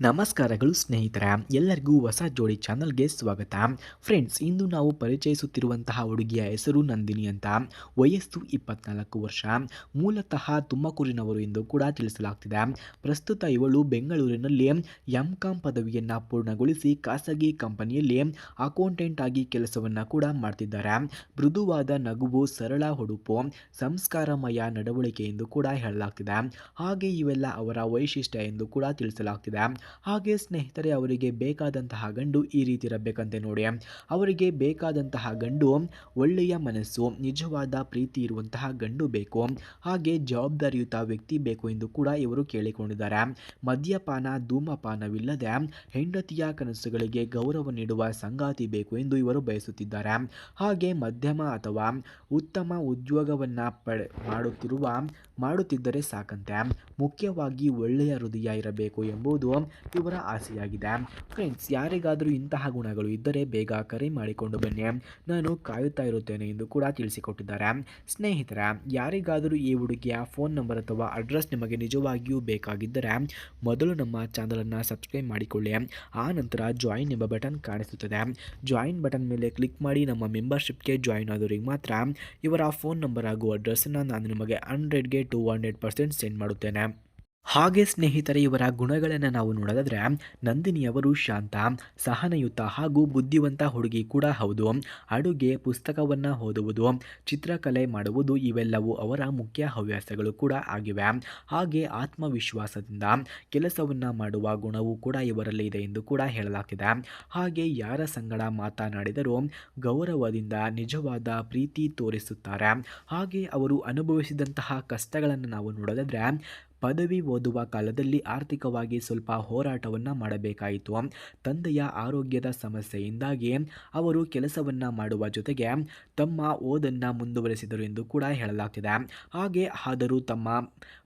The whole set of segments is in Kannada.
ನಮಸ್ಕಾರಗಳು ಸ್ನೇಹಿತರ, ಎಲ್ಲರಿಗೂ ಹೊಸ ಜೋಡಿ ಚಾನಲ್ಗೆ ಸ್ವಾಗತ. ಫ್ರೆಂಡ್ಸ್, ಇಂದು ನಾವು ಪರಿಚಯಿಸುತ್ತಿರುವಂತಹ ಹುಡುಗಿಯ ಹೆಸರು ನಂದಿನಿ ಅಂತ. ವಯಸ್ಸು ಇಪ್ಪತ್ನಾಲ್ಕು ವರ್ಷ. ಮೂಲತಃ ತುಮಕೂರಿನವರು ಎಂದು ಕೂಡ ತಿಳಿಸಲಾಗ್ತಿದೆ. ಪ್ರಸ್ತುತ ಇವಳು ಬೆಂಗಳೂರಿನಲ್ಲಿ ಎಂ ಕಾಂ ಪದವಿಯನ್ನು ಪೂರ್ಣಗೊಳಿಸಿ ಖಾಸಗಿ ಕಂಪನಿಯಲ್ಲಿ ಅಕೌಂಟೆಂಟ್ ಆಗಿ ಕೆಲಸವನ್ನು ಕೂಡ ಮಾಡ್ತಿದ್ದಾರೆ. ಮೃದುವಾದ ನಗುವು, ಸರಳ ಹುಡುಪು ಸಂಸ್ಕಾರಮಯ ನಡವಳಿಕೆ ಎಂದು ಕೂಡ ಹೇಳಲಾಗ್ತಿದೆ. ಹಾಗೆ ಇವೆಲ್ಲ ಅವರ ವೈಶಿಷ್ಟ್ಯ ಎಂದು ಕೂಡ ತಿಳಿಸಲಾಗ್ತಿದೆ. ಹಾಗೆ ಸ್ನೇಹಿತರೆ, ಅವರಿಗೆ ಬೇಕಾದಂತಹ ಗಂಡು ಈ ರೀತಿ ಇರಬೇಕಂತೆ ನೋಡಿ. ಅವರಿಗೆ ಬೇಕಾದಂತಹ ಗಂಡು, ಒಳ್ಳೆಯ ಮನಸ್ಸು, ನಿಜವಾದ ಪ್ರೀತಿ ಇರುವಂತಹ ಗಂಡು ಬೇಕು. ಹಾಗೆ ಜವಾಬ್ದಾರಿಯುತ ವ್ಯಕ್ತಿ ಬೇಕು ಎಂದು ಕೂಡ ಇವರು ಕೇಳಿಕೊಂಡಿದ್ದಾರೆ. ಮದ್ಯಪಾನ, ಧೂಮಪಾನವಿಲ್ಲದೆ ಹೆಂಡತಿಯ ಕನಸುಗಳಿಗೆ ಗೌರವ ನೀಡುವ ಸಂಗಾತಿ ಬೇಕು ಎಂದು ಇವರು ಬಯಸುತ್ತಿದ್ದಾರೆ. ಹಾಗೆ ಮಧ್ಯಮ ಅಥವಾ ಉತ್ತಮ ಉದ್ಯೋಗವನ್ನು ಪಡೆ, ಮಾಡುತ್ತಿರುವ, ಮಾಡುತ್ತಿದ್ದರೆ ಸಾಕಂತೆ. ಮುಖ್ಯವಾಗಿ ಒಳ್ಳೆಯ ಹೃದಯ ಇರಬೇಕು ಎಂಬುದು ಇವರ ಆಸೆಯಾಗಿದೆ. ಫ್ರೆಂಡ್ಸ್ ಯಾರಿಗಾದರೂ ಇಂತಹ ಗುಣಗಳು ಇದ್ದರೆ ಬೇಗ ಕರೆ ಮಾಡಿಕೊಂಡು ಬನ್ನಿ. ನಾನು ಕಾಯುತ್ತಾ ಇರುತ್ತೇನೆ ಎಂದು ಕೂಡ ತಿಳಿಸಿಕೊಟ್ಟಿದ್ದಾರೆ. ಸ್ನೇಹಿತರ, ಯಾರಿಗಾದರೂ ಈ ಹುಡುಗಿಯ ಫೋನ್ ನಂಬರ್ ಅಥವಾ ಅಡ್ರೆಸ್ ನಿಮಗೆ ನಿಜವಾಗಿಯೂ ಬೇಕಾಗಿದ್ದರೆ ಮೊದಲು ನಮ್ಮ ಚಾನಲನ್ನು ಸಬ್ಸ್ಕ್ರೈಬ್ ಮಾಡಿಕೊಳ್ಳಿ. ಆ ನಂತರ ಜಾಯಿನ್ ಎಂಬ ಬಟನ್ ಕಾಣಿಸುತ್ತದೆ. ಜಾಯಿನ್ ಬಟನ್ ಮೇಲೆ ಕ್ಲಿಕ್ ಮಾಡಿ ನಮ್ಮ ಮೆಂಬರ್ಶಿಪ್ಗೆ ಜಾಯಿನ್ ಆದವರಿಗೆ ಮಾತ್ರ ಇವರ ಫೋನ್ ನಂಬರ್ ಹಾಗೂ ಅಡ್ರೆಸ್ಸನ್ನು ನಾನು ನಿಮಗೆ ಹಂಡ್ರೆಡ್ಗೆ ಟು ಹಂಡ್ರೆಡ್ ಪರ್ಸೆಂಟ್ ಸೆಂಡ್ ಮಾಡುತ್ತೇನೆ. ಹಾಗೆ ಸ್ನೇಹಿತರೆ ಇವರ ಗುಣಗಳನ್ನು ನಾವು ನೋಡೋದಾದರೆ ನಂದಿನಿಯವರು ಶಾಂತ, ಸಹನಯುತ ಹಾಗೂ ಬುದ್ಧಿವಂತ ಹುಡುಗಿ ಕೂಡ ಹೌದು. ಅಡುಗೆ, ಪುಸ್ತಕವನ್ನು ಓದುವುದು, ಚಿತ್ರಕಲೆ ಮಾಡುವುದು ಇವೆಲ್ಲವೂ ಅವರ ಮುಖ್ಯ ಹವ್ಯಾಸಗಳು ಕೂಡ ಆಗಿವೆ. ಹಾಗೆ ಆತ್ಮವಿಶ್ವಾಸದಿಂದ ಕೆಲಸವನ್ನು ಮಾಡುವ ಗುಣವೂ ಕೂಡ ಇವರಲ್ಲಿ ಇದೆ ಎಂದು ಕೂಡ ಹೇಳಲಾಗಿದೆ ಹಾಗೆ ಯಾರ ಸಂಗಡ ಮಾತನಾಡಿದರೂ ಗೌರವದಿಂದ ನಿಜವಾದ ಪ್ರೀತಿ ತೋರಿಸುತ್ತಾರೆ. ಹಾಗೆ ಅವರು ಅನುಭವಿಸಿದಂತಹ ಕಷ್ಟಗಳನ್ನು ನಾವು ನೋಡೋದಾದರೆ ಪದವಿ ಓದುವ ಕಾಲದಲ್ಲಿ ಆರ್ಥಿಕವಾಗಿ ಸ್ವಲ್ಪ ಹೋರಾಟವನ್ನು ಮಾಡಬೇಕಾಯಿತು. ತಂದೆಯ ಆರೋಗ್ಯದ ಸಮಸ್ಯೆಯಿಂದಾಗಿ ಅವರು ಕೆಲಸವನ್ನು ಮಾಡುವ ಜೊತೆಗೆ ತಮ್ಮ ಓದನ್ನು ಮುಂದುವರೆಸಿದರು ಎಂದು ಕೂಡ ಹೇಳಲಾಗ್ತಿದೆ. ಹಾಗೆ ಆದರೂ ತಮ್ಮ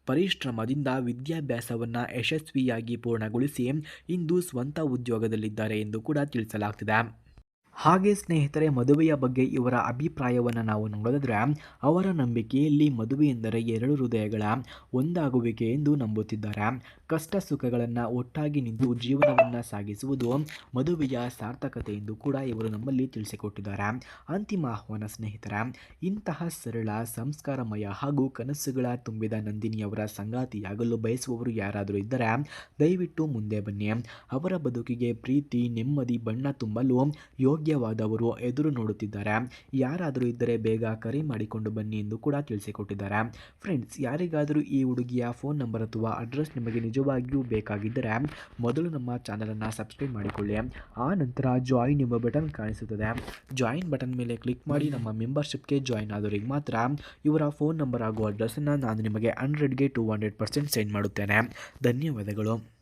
ಪರಿಶ್ರಮದಿಂದ ವಿದ್ಯಾಭ್ಯಾಸವನ್ನು ಯಶಸ್ವಿಯಾಗಿ ಪೂರ್ಣಗೊಳಿಸಿ ಇಂದು ಸ್ವಂತ ಉದ್ಯೋಗದಲ್ಲಿದ್ದಾರೆ ಎಂದು ಕೂಡ ತಿಳಿಸಲಾಗ್ತಿದೆ. ಹಾಗೆ ಸ್ನೇಹಿತರೆ, ಮದುವೆಯ ಬಗ್ಗೆ ಇವರ ಅಭಿಪ್ರಾಯವನ್ನು ನಾವು ನೋಡಿದ್ರೆ, ಅವರ ನಂಬಿಕೆಯಲ್ಲಿ ಮದುವೆ ಎಂದರೆ ಎರಡು ಹೃದಯಗಳ ಒಂದಾಗುವಿಕೆ ಎಂದು ನಂಬುತ್ತಿದ್ದಾರೆ. ಕಷ್ಟ ಸುಖಗಳನ್ನು ಒಟ್ಟಾಗಿ ನಿಂತು ಜೀವನವನ್ನು ಸಾಗಿಸುವುದು ಮದುವೆಯ ಸಾರ್ಥಕತೆ ಎಂದು ಕೂಡ ಇವರು ನಮ್ಮಲ್ಲಿ ತಿಳಿಸಿಕೊಟ್ಟಿದ್ದಾರೆ. ಅಂತಿಮ ಆಹ್ವಾನ ಸ್ನೇಹಿತರ, ಇಂತಹ ಸರಳ, ಸಂಸ್ಕಾರಮಯ ಹಾಗೂ ಕನಸುಗಳ ತುಂಬಿದ ನಂದಿನಿಯವರ ಸಂಗಾತಿಯಾಗಲು ಬಯಸುವವರು ಯಾರಾದರೂ ಇದ್ದರೆ, ದಯವಿಟ್ಟು ಮುಂದೆ ಬನ್ನಿ. ಅವರ ಬದುಕಿಗೆ ಪ್ರೀತಿ, ನೆಮ್ಮದಿ, ಬಣ್ಣ ತುಂಬಲು ಯೋಗ್ಯವಾದವರು ಎದುರು ನೋಡುತ್ತಿದ್ದಾರೆ. ಯಾರಾದರೂ ಇದ್ದರೆ ಬೇಗ ಕರೆ ಮಾಡಿಕೊಂಡು ಬನ್ನಿ ಎಂದು ಕೂಡ ತಿಳಿಸಿಕೊಟ್ಟಿದ್ದಾರೆ. ಫ್ರೆಂಡ್ಸ್, ಯಾರಿಗಾದರೂ ಈ ಹುಡುಗಿಯ ಫೋನ್ ನಂಬರ್ ಅಥವಾ ಅಡ್ರೆಸ್ ನಿಮಗೆ ನಿಜವಾಗಿಯೂ ಬೇಕಾಗಿದ್ದರೆ ಮೊದಲು ನಮ್ಮ ಚಾನಲನ್ನು ಸಬ್ಸ್ಕ್ರೈಬ್ ಮಾಡಿಕೊಳ್ಳಿ. ಆ ನಂತರ ಜಾಯಿನ್ ಎಂಬ ಬಟನ್ ಕಾಣಿಸುತ್ತದೆ. ಜಾಯಿನ್ ಬಟನ್ ಮೇಲೆ ಕ್ಲಿಕ್ ಮಾಡಿ ನಮ್ಮ ಮೆಂಬರ್ಶಿಪ್ಗೆ ಜಾಯಿನ್ ಆದವರಿಗೆ ಮಾತ್ರ ಇವರ ಫೋನ್ ನಂಬರ್ ಹಾಗೂ ಅಡ್ರೆಸ್ಸನ್ನು ನಾನು ನಿಮಗೆ ಹಂಡ್ರೆಡ್ಗೆ ಟು ಹಂಡ್ರೆಡ್ ಪರ್ಸೆಂಟ್ ಸೆಂಡ್ ಮಾಡುತ್ತೇನೆ. ಧನ್ಯವಾದಗಳು.